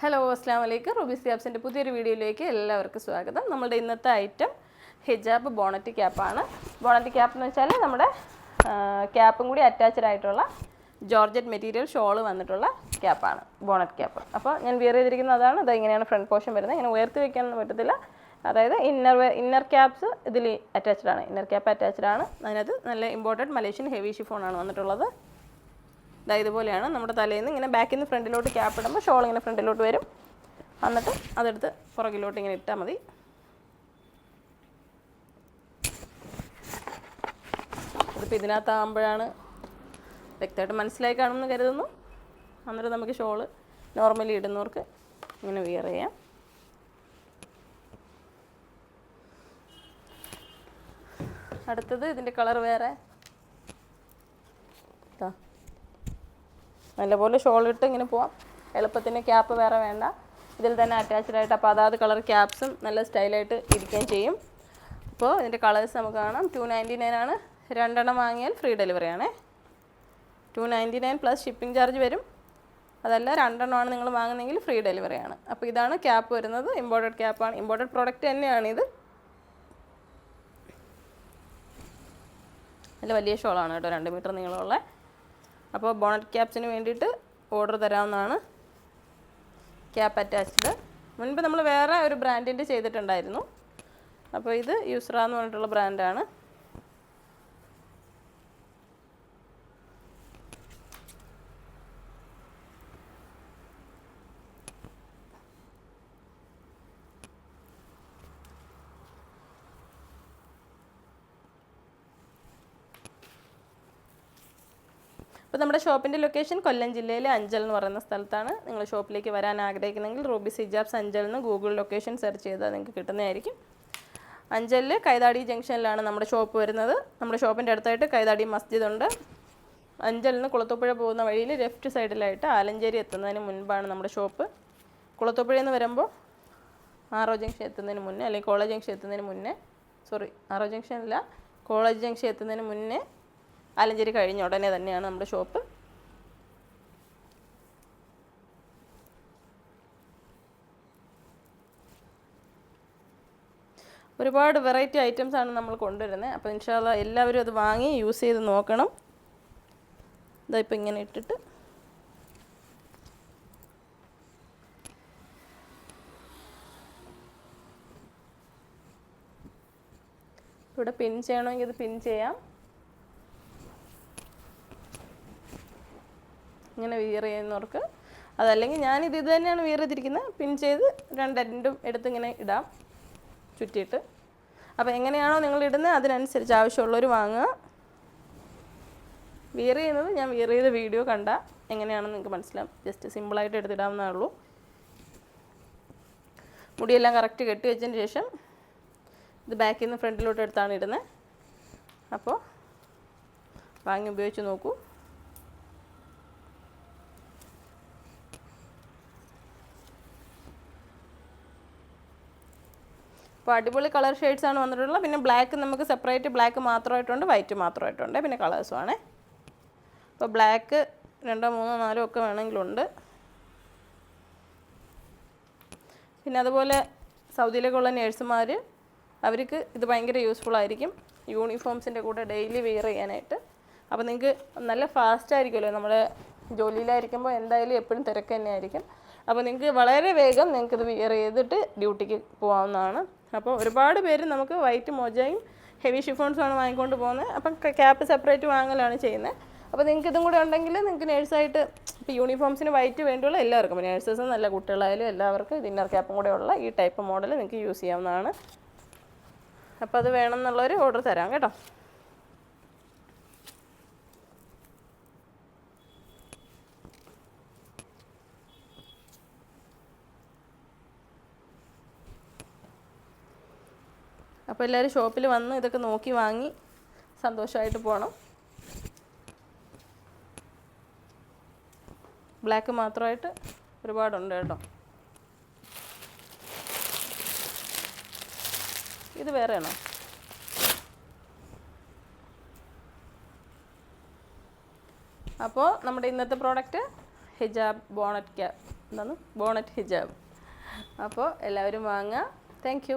Hello അസ്സാം വലൈക്കും Ruby സ്യാബ്സിന്റെ പുതിയൊരു വീഡിയോയിലേക്ക് എല്ലാവർക്കും സ്വാഗതം. നമ്മുടെ ഇന്നത്തെ ഐറ്റം ഹിജാബ് ബോണറ്റ് ക്യാപ്പാണ് ബോണറ്റ് ക്യാപ്പ് എന്ന് വെച്ചാൽ നമ്മുടെ ക്യാപ്പും കൂടി അറ്റാച്ച്ഡ് ആയിട്ടുള്ള ജോർജറ്റ് മെറ്റീരിയൽ ഷോൾ വന്നിട്ടുള്ള ക്യാപ്പാണ് ബോണറ്റ് ക്യാപ്പ് അപ്പോൾ ഞാൻ വിയർ ചെയ്തിരിക്കുന്നത് അതാണ്. ഇത് ഇങ്ങനെയാണ് ഫ്രണ്ട് പോർഷൻ വരുന്നത്. ഇങ്ങനെ ഉയർത്തി വെക്കാനൊന്നും പറ്റത്തില്ല. അതായത് ഇന്നർ ഇന്നർ ക്യാപ്സ് ഇതിൽ അറ്റാച്ച്ഡ് ആണ്. ഇന്നർ ക്യാപ്പ് അറ്റാച്ച്ഡ് ആണ്. അതിനകത്ത് നല്ല ഇമ്പോർട്ടന്റ് മലേഷ്യൻ ഹെവി ഷിഫോൺ ആണ് വന്നിട്ടുള്ളത്. ഇതാ ഇതുപോലെയാണ് നമ്മുടെ തലയിൽ നിന്ന് ഇങ്ങനെ ബാക്കിൽ നിന്ന് ഫ്രണ്ടിലോട്ട് ക്യാപ്പ് ഇടുമ്പോൾ ഷോൾ ഇങ്ങനെ ഫ്രണ്ടിലോട്ട് വരും. എന്നിട്ട് അതെടുത്ത് പുറകിലോട്ട് ഇങ്ങനെ ഇട്ടാൽ മതി. ഇതിപ്പോൾ ഇതിനകത്താകുമ്പോഴാണ് വ്യക്തമായിട്ട് മനസ്സിലായി കാണുമെന്ന് കരുതുന്നു. അന്നേരം നമുക്ക് ഷോൾ നോർമലി ഇടുന്നവർക്ക് ഇങ്ങനെ വിയർ ചെയ്യാം. അടുത്തത് ഇതിന്റെ കളർ വേറെ. നല്ലപോലെ ഇട്ട് ഇങ്ങനെ പോവാം. എളുപ്പത്തിന് ക്യാപ്പ് വേറെ വേണ്ട. ഇതിൽ തന്നെ അറ്റാച്ച്ഡ് ആയിട്ട് അപ്പോൾ അതാത് കളർ ക്യാപ്സും നല്ല സ്റ്റൈലായിട്ട് ഇരിക്കുകയും ചെയ്യും. അപ്പോൾ ഇതിന്റെ കളേഴ്സ് നമുക്ക് കാണാം. ടു നയന്റി നയൻ ആണ്. രണ്ടെണ്ണം വാങ്ങിയാൽ ഫ്രീ ഡെലിവറി ആണേ. Two ninety nine plus shipping charge വരും. അതല്ല രണ്ടെണ്ണമാണ് നിങ്ങൾ വാങ്ങുന്നതെങ്കിൽ ഫ്രീ ഡെലിവറി ആണ്. അപ്പോൾ ഇതാണ് ക്യാപ്പ് വരുന്നത്. ഇമ്പോർട്ടഡ് ക്യാപ്പാണ് ഇമ്പോർട്ടഡ് പ്രോഡക്റ്റ് തന്നെയാണിത്. നല്ല വലിയ ഷോളാണ് കേട്ടോ. രണ്ട് മീറ്റർ നീളമുള്ള. അപ്പോൾ ബോണറ്റ് ക്യാപ്സിന് വേണ്ടിയിട്ട് ഓർഡർ തരാവുന്നതാണ്. ക്യാപ്പ് അറ്റാച്ച്ഡ് മുൻപ് നമ്മൾ വേറെ ഒരു ബ്രാൻഡിന്റെ ചെയ്തിട്ടുണ്ടായിരുന്നു. അപ്പോൾ ഇത് യൂസ്ര എന്ന് പറഞ്ഞിട്ടുള്ള ബ്രാൻഡാണ് അപ്പോൾ നമ്മുടെ ഷോപ്പിന്റെ ലൊക്കേഷൻ കൊല്ലം ജില്ലയിലെ അഞ്ചൽ എന്ന് പറയുന്ന സ്ഥലത്താണ്. നിങ്ങൾ ഷോപ്പിലേക്ക് വരാൻ ആഗ്രഹിക്കുന്നെങ്കിൽ റൂബി സിജാബ്സ് അഞ്ചൽ എന്ന് ഗൂഗിൾ ലൊക്കേഷൻ സെർച്ച് ചെയ്താൽ നിങ്ങൾക്ക് കിട്ടുന്നതായിരിക്കും. അഞ്ചലിൽ കൈതാടി ജംഗ്ഷനിലാണ് നമ്മുടെ ഷോപ്പ് വരുന്നത്. നമ്മുടെ ഷോപ്പിന്റെ അടുത്തായിട്ട് കൈതാടി മസ്ജിദ് ഉണ്ട്. അഞ്ചലിൽ നിന്ന് കുളത്തൂപ്പുഴ പോകുന്ന വഴിയിൽ ലെഫ്റ്റ് സൈഡിലായിട്ട് ആലഞ്ചേരി എത്തുന്നതിന് മുൻപാണ് നമ്മുടെ ഷോപ്പ്. കുളത്തൂപ്പുഴയിൽ വരുമ്പോൾ ആറോ ജംഗ്ഷൻ എത്തുന്നതിന് മുന്നേ അല്ലെങ്കിൽ കോളേജ് ജംഗ്ഷൻ എത്തുന്നതിന് മുന്നേ സോറി ആറോ ജംഗ്ഷൻ അല്ല കോളേജ് ജംഗ്ഷൻ എത്തുന്നതിന് മുന്നേ ആലഞ്ചേരി കഴിഞ്ഞ ഉടനെ തന്നെയാണ് നമ്മുടെ ഷോപ്പ്. ഒരുപാട് വെറൈറ്റി ഐറ്റംസ് ആണ് നമ്മൾ കൊണ്ടുവരുന്നത്. അപ്പോൾ ഇൻഷാല്ല എല്ലാവരും അത് വാങ്ങി യൂസ് ചെയ്ത് നോക്കണം. ഇതാ ഇപ്പം ഇങ്ങനെ ഇട്ടിട്ട്. ഇവിടെ പിൻ ചെയ്യണമെങ്കിൽ ഇത് പിൻ ചെയ്യാം. ഇങ്ങനെ വിയർ ചെയ്യുന്നവർക്ക്. അതല്ലെങ്കിൽ ഞാൻ ഇത് തന്നെയാണ് വിയർ ചെയ്തിരിക്കുന്നത് പിൻ ചെയ്ത് രണ്ടെണ്ടും എടുത്ത് ഇങ്ങനെ ഇടാം. ചുറ്റിയിട്ട്. അപ്പോൾ എങ്ങനെയാണോ നിങ്ങൾ ഇടുന്നത് അതിനനുസരിച്ച് ആവശ്യമുള്ളവർ വാങ്ങുക. വിയർ ചെയ്യുന്നത് ഞാൻ വിയർ ചെയ്ത വീഡിയോ കണ്ട. എങ്ങനെയാണെന്ന് നിങ്ങൾക്ക് മനസ്സിലാവും. ജസ്റ്റ് സിമ്പിളായിട്ട് എടുത്തിടാവുന്നേ ഉള്ളൂ. മുടിയെല്ലാം കറക്റ്റ് കെട്ടി വെച്ചതിന് ശേഷം ഇത് ബാക്കിൽ നിന്ന് ഫ്രണ്ടിലോട്ട് എടുത്താണ് ഇടുന്നത് അപ്പോൾ വാങ്ങി ഉപയോഗിച്ച് നോക്കൂ. അപ്പോൾ അടിപൊളി കളർ ഷെയ്ഡ്സ് ആണ് വന്നിട്ടുള്ളത്. പിന്നെ ബ്ലാക്ക് നമുക്ക് സെപ്പറേറ്റ് ബ്ലാക്ക് മാത്രമായിട്ടുണ്ട് വൈറ്റ് മാത്രമായിട്ടുണ്ട്. പിന്നെ കളേഴ്സും ആണ്. അപ്പോൾ ബ്ലാക്ക് രണ്ടോ മൂന്നോ നാലോ ഒക്കെ വേണമെങ്കിലുണ്ട്. പിന്നെ അതുപോലെ സൗദിയിലേക്കുള്ള നേഴ്സുമാർ അവർക്ക് ഇത് ഭയങ്കര യൂസ്ഫുൾ ആയിരിക്കും. യൂണിഫോംസിന്റെ കൂടെ ഡെയിലി വെയർ ചെയ്യാനായിട്ട്. അപ്പോൾ നിങ്ങൾക്ക് നല്ല ഫാസ്റ്റ് ആയിരിക്കുമല്ലോ. നമ്മൾ ജോലിയിലായിരിക്കുമ്പോൾ എന്തായാലും എപ്പോഴും തിരക്ക് തന്നെയായിരിക്കും. അപ്പോൾ നിങ്ങൾക്ക് വളരെ വേഗം നിങ്ങൾക്കിത് വിയർ ചെയ്തിട്ട് ഡ്യൂട്ടിക്ക് പോകാവുന്നതാണ്. അപ്പോൾ ഒരുപാട് പേര് നമുക്ക് വൈറ്റ് മോജയും ഹെവി ഷിഫോൺസുമാണ് വാങ്ങിക്കൊണ്ട് പോകുന്നത്. അപ്പം ക്യാപ്പ് സെപ്പറേറ്റ് വാങ്ങലാണ് ചെയ്യുന്നത്. അപ്പോൾ നിങ്ങൾക്ക് ഇതും കൂടെ ഉണ്ടെങ്കിൽ നിങ്ങൾക്ക് നേഴ്സായിട്ട് ഇപ്പോൾ യൂണിഫോംസിന് വൈറ്റ് വേണ്ടിയുള്ള എല്ലാവർക്കും നേഴ്സസും നല്ല കുട്ടികളായാലും എല്ലാവർക്കും ഇന്നർ ക്യാപ്പും കൂടെ ഉള്ള ഈ ടൈപ്പ് മോഡൽ നിങ്ങൾക്ക് യൂസ് ചെയ്യാവുന്നതാണ്. അപ്പോൾ അത് വേണമെന്നുള്ളവർ ഓർഡർ തരാം കേട്ടോ. അപ്പോൾ എല്ലാവരും ഷോപ്പിൽ വന്ന് ഇതൊക്കെ നോക്കി വാങ്ങി സന്തോഷമായിട്ട് പോകണം ബ്ലാക്ക് മാത്രമായിട്ട് ഒരുപാടുണ്ട് കേട്ടോ. ഇത് വേറെയാണോ? അപ്പോൾ നമ്മുടെ ഇന്നത്തെ പ്രോഡക്റ്റ് ഹിജാബ് ബോണറ്റ് ക്യാബ് എന്താണ്? ബോണറ്റ് ഹിജാബ്. അപ്പോൾ എല്ലാവരും വാങ്ങുക താങ്ക്